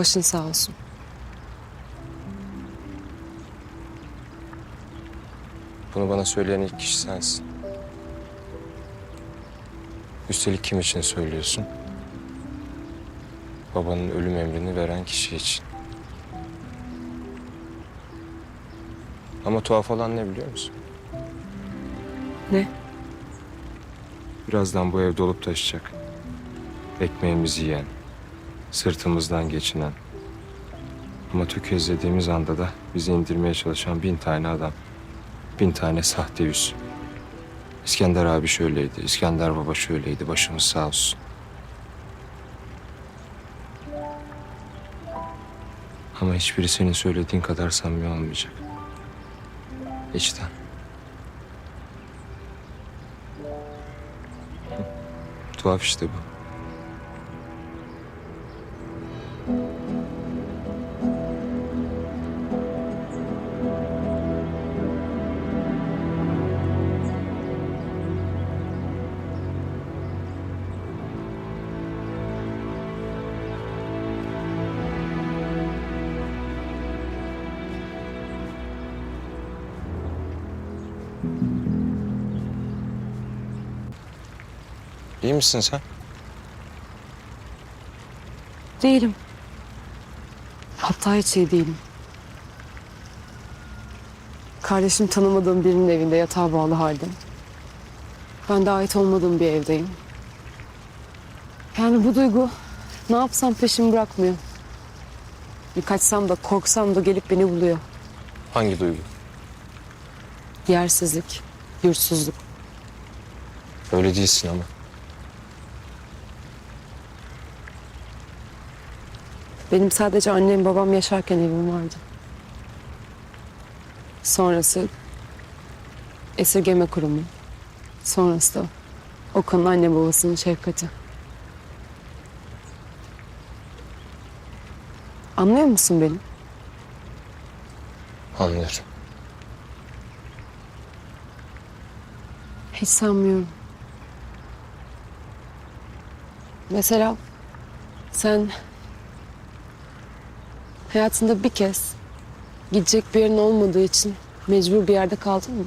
Başın sağ olsun. Bunu bana söyleyen ilk kişi sensin. Üstelik kim için söylüyorsun? Babanın ölüm emrini veren kişi için. Ama tuhaf olan ne biliyor musun? Ne? Birazdan bu ev dolup taşacak. Ekmeğimizi yiyen, sırtımızdan geçinen. Ama tökezlediğimiz anda da bizi indirmeye çalışan bin tane adam. Bin tane sahte yüz. İskender abi şöyleydi, İskender baba şöyleydi. Başımız sağ olsun. Ama hiçbiri senin söylediğin kadar samimi olmayacak. İçten. Tuhaf işte bu. İyi misin sen? Değilim. Hatta hiç iyi değilim. Kardeşim tanımadığım birinin evinde yatağa bağlı halde. Ben de ait olmadığım bir evdeyim. Yani bu duygu ne yapsam peşimi bırakmıyor. Bir kaçsam da korksam da gelip beni buluyor. Hangi duygu? Yersizlik, yurtsuzluk. Öyle değilsin ama. Benim sadece annem babam yaşarken evim vardı. Sonrası esirgeme kurumu. Sonrası da Okan'ın anne babasının şefkati. Anlıyor musun beni? Anlıyorum. Hiç sanmıyorum. Mesela sen hayatında bir kez gidecek bir yerin olmadığı için mecbur bir yerde kaldın mı?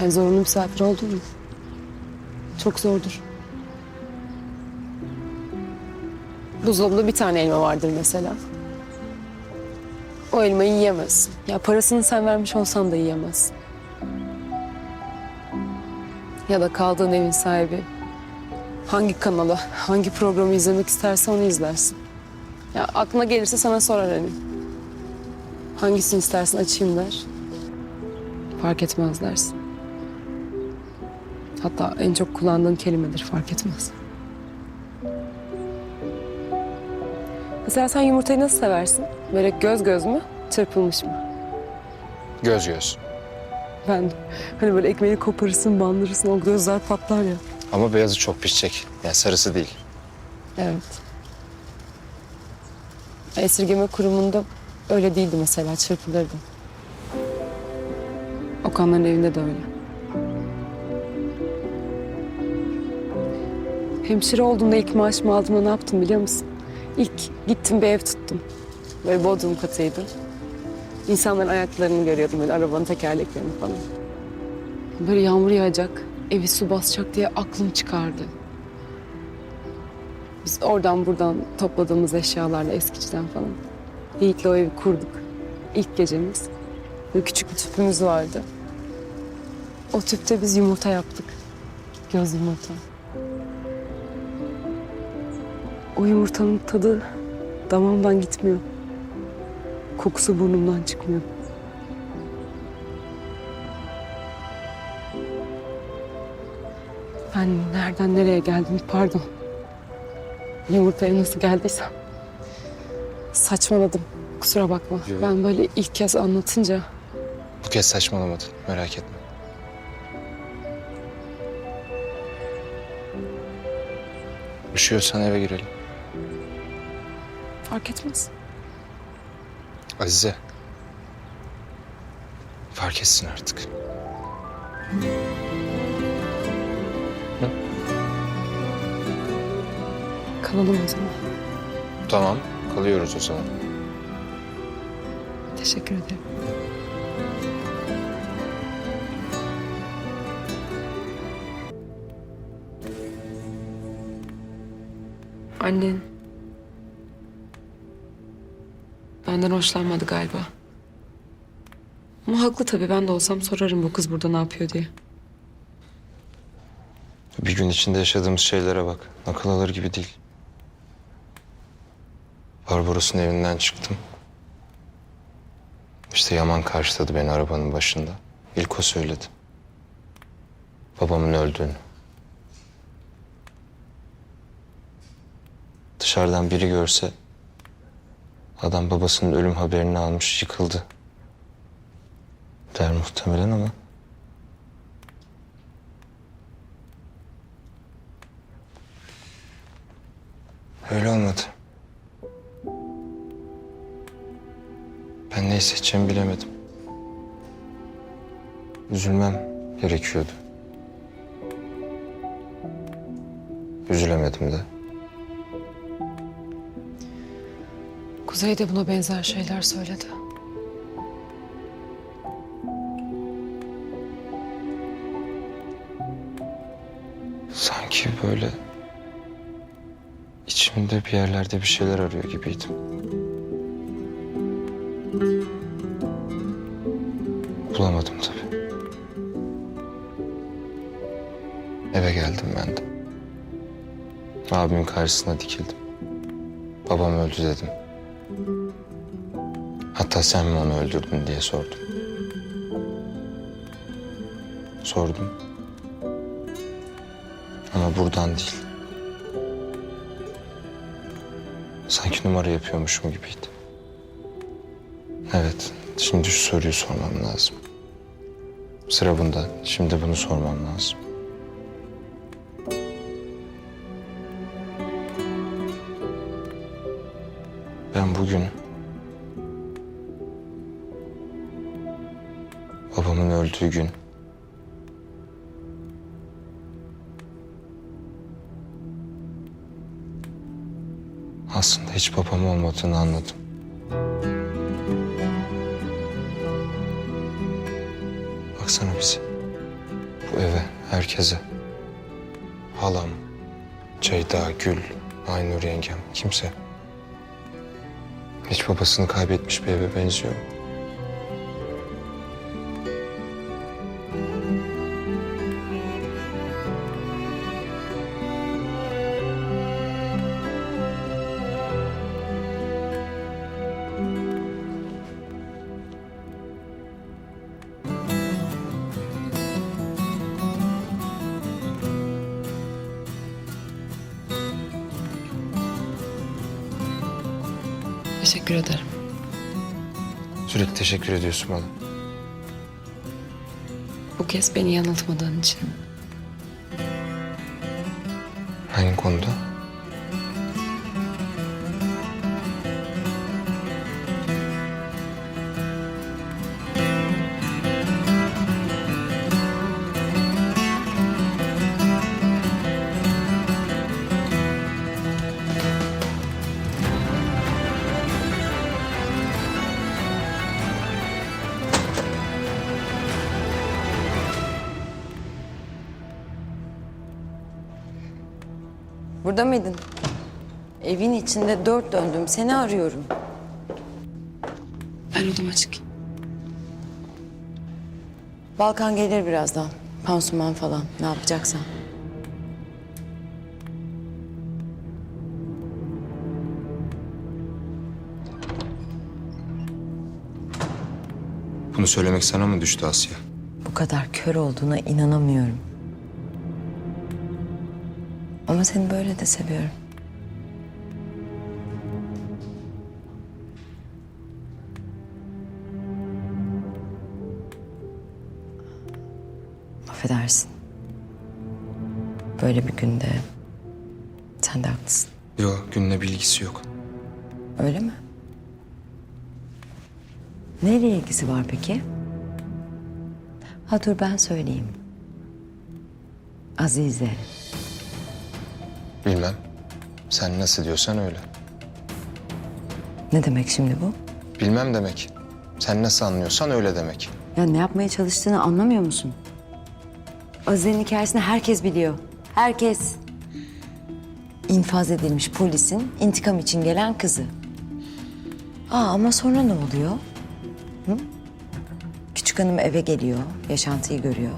Yani zorunlu misafir oldun mu? Çok zordur. Buzdolabında bir tane elma vardır mesela. O elmayı yiyemezsin. Ya parasını sen vermiş olsan da yiyemezsin. Ya da kaldığın evin sahibi hangi kanalı, hangi programı izlemek isterse onu izlersin. Ya aklına gelirse sana sorar hani. Hangisini istersin açayım der. Fark etmez dersin. Hatta en çok kullandığın kelimedir fark etmez. Mesela sen yumurtayı nasıl seversin? Böyle göz göz mü, çırpılmış mı? Göz göz. Ben hani böyle ekmeği koparırsın, bandırırsın, o gözler patlar ya. Ama beyazı çok pişecek. Yani sarısı değil. Evet. Esirgeme kurumunda öyle değildi mesela, çırpılırdı. Okanların evinde de öyle. Hemşire olduğumda ilk maaşımı aldığımda ne yaptım biliyor musun? İlk gittim bir ev tuttum. Böyle bodrum katıydı. İnsanların ayaklarını görüyordum böyle arabanın tekerleklerini falan. Böyle yağmur yağacak, evi su basacak diye aklım çıkardı. Biz oradan buradan topladığımız eşyalarla eskiciden falan. Yiğit'le o evi kurduk. İlk gecemiz. Böyle küçük bir tüpümüz vardı. O tüpte biz yumurta yaptık. Göz yumurta. O yumurtanın tadı damağımdan gitmiyor. Kokusu burnumdan çıkmıyor. Ben nereden nereye geldim pardon. Yumurtaya nasıl geldiysem. Saçmaladım. Kusura bakma. Yok. Ben böyle ilk kez anlatınca Bu kez saçmalamadın. Merak etme. Üşüyorsan eve girelim. fark etmez. Azize. Fark etsin artık. Kalalım o zaman. Tamam, kalıyoruz o zaman. Teşekkür ederim. Annen benden hoşlanmadı galiba. Ama haklı tabii ben de olsam sorarım bu kız burada ne yapıyor diye. Bir gün içinde yaşadığımız şeylere bak. Akıl alır gibi değil. Barbaros'un evinden çıktım. İşte Yaman karşıladı beni arabanın başında. İlk o söyledi. Babamın öldüğünü. Dışarıdan biri görse adam babasının ölüm haberini almış yıkıldı. Der muhtemelen ama öyle olmadı. Ne hissedeceğimi bilemedim. Üzülmem gerekiyordu. Üzülemedim de. Kuzey de buna benzer şeyler söyledi. Sanki böyle içimde bir yerlerde bir şeyler arıyor gibiydim. Bulamadım tabii. Eve geldim ben de. Abimin karşısına dikildim. Babam öldü dedim. Hatta sen mi onu öldürdün diye sordum. Sordum. Ama buradan değil. Sanki numara yapıyormuşum gibiydi. Evet, şimdi şu soruyu sormam lazım. Sıra bunda. Şimdi bunu sormam lazım. Ben bugün babamın öldüğü gün aslında hiç babam olmadığını anladım. Baksana bize. Bu eve, herkese. Halam, Ceyda, Gül, Aynur yengem, kimse. Hiç babasını kaybetmiş bir eve benziyor. mu? Teşekkür ederim. Sürekli teşekkür ediyorsun bana. Bu kez beni yanıltmadığın için. Hangi konuda? Burada mıydın? Evin içinde dört döndüm. Seni arıyorum. Ben odama çıkayım. Balkan gelir birazdan. Pansuman falan. Ne yapacaksan. Bunu söylemek sana mı düştü Asya? Bu kadar kör olduğuna inanamıyorum. Ama seni böyle de seviyorum. Affedersin. Böyle bir günde sen de haklısın. Yok, günle bilgisi yok. Öyle mi? Neyle ilgisi var peki? Ha dur ben söyleyeyim. Azize. Bilmem. Sen nasıl diyorsan öyle. Ne demek şimdi bu? Bilmem demek. Sen nasıl anlıyorsan öyle demek. Ya ne yapmaya çalıştığını anlamıyor musun? Aziz'in hikayesini herkes biliyor. Herkes. İnfaz edilmiş polisin intikam için gelen kızı. Aa ama sonra ne oluyor? Hı? Küçük hanım eve geliyor, yaşantıyı görüyor.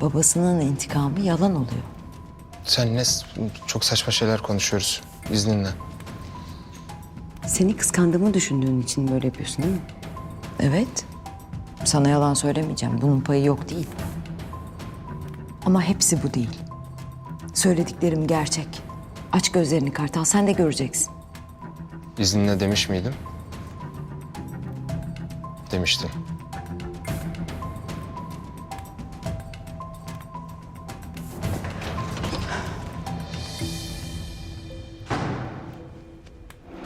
Babasının intikamı yalan oluyor. Sen ne çok saçma şeyler konuşuyoruz. İzninle. Seni kıskandığımı düşündüğün için böyle yapıyorsun değil mi? Evet. Sana yalan söylemeyeceğim. Bunun payı yok değil. Ama hepsi bu değil. Söylediklerim gerçek. Aç gözlerini Kartal, sen de göreceksin. İzninle demiş miydim? Demiştim.